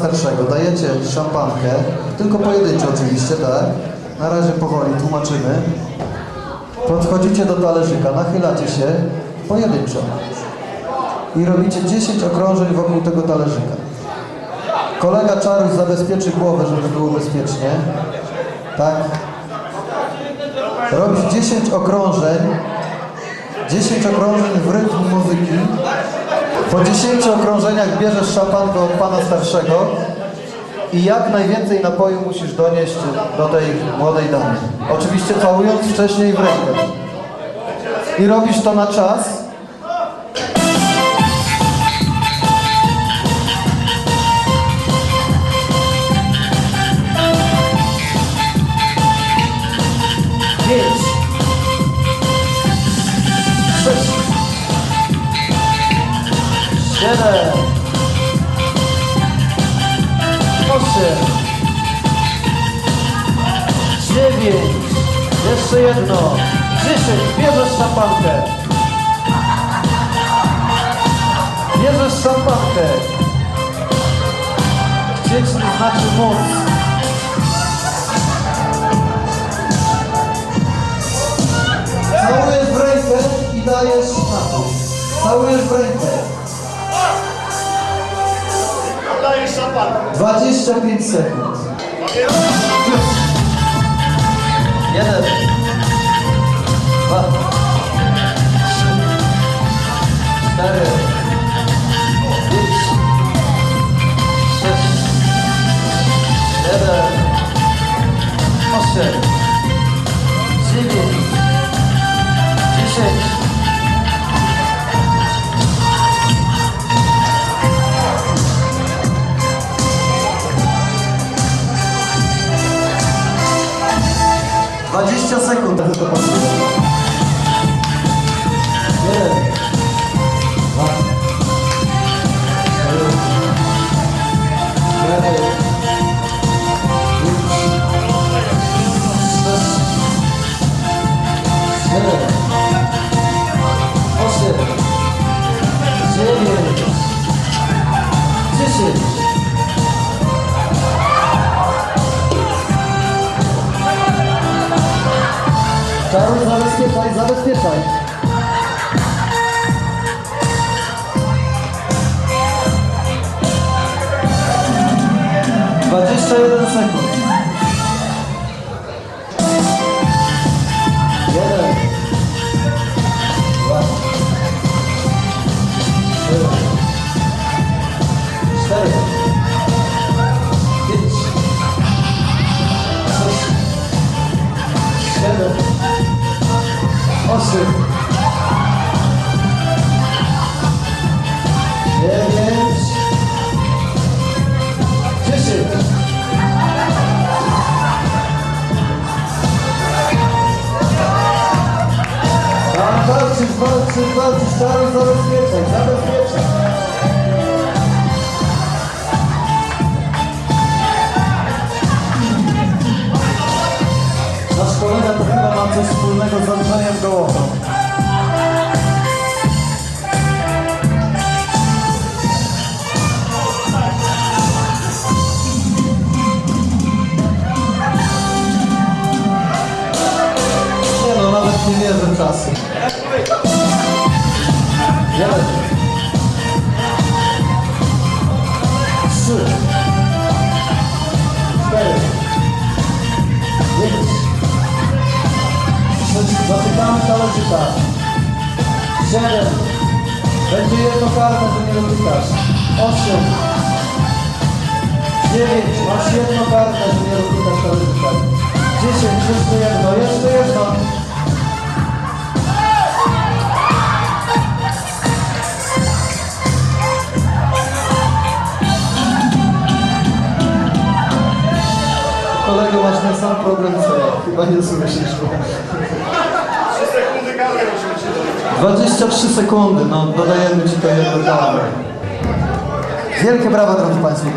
starszego. Dajecie szampankę, tylko pojedynczą oczywiście, tak? Na razie powoli tłumaczymy. Podchodzicie do talerzyka, nachylacie się pojedynczo i robicie 10 okrążeń wokół tego talerzyka. Kolega Czaruś zabezpieczy głowę, żeby było bezpiecznie. Tak. Robisz 10 okrążeń. 10 okrążeń w rytm muzyki. Po 10 okrążeniach bierzesz szampankę od pana starszego i jak najwięcej napoju musisz donieść do tej młodej damy. Oczywiście całując wcześniej w rękę. I robisz to na czas. Siedem. Osiem. Dziewięć. Jeszcze jedno. Dziesięć. Bierzesz szampankę. Bierzesz szampankę. Nie znaczy móc. Całujesz w rękę i dajesz na dół. Całujesz w rękę. 25 sekund. Jeden. Dwa. Trzy. Cztery. Pięć. Sześć. Siedem. Osiem. Dziewięć. Dziesięć. Dwadzieścia sekund. Czaruj, zabezpieczaj, zabezpieczaj. Dwadzieścia jeden sekund. Osiem. Dziewięć. Dziesięć. Tam walczysz, walczysz, walczysz, czaruj, zabezpieczaj, zabezpieczaj. Coś wspólnego z Andrzejem Gołową. Nie no, nawet nie wierzę czasu. Zatykamy talerzyka. Siedem. Będzie jedno karne, że nie dotykasz. Osiem. Dziewięć. Masz jedno karne, że nie dotykasz talerzyka. Dziesięć. Jeszcze jedno. Jeszcze jedno. Kolego, masz ten sam problem co ja. Chyba nie słyszysz. 23 sekundy, no dodajemy Ci to jedno karne. Wielkie brawa, drodzy Państwo.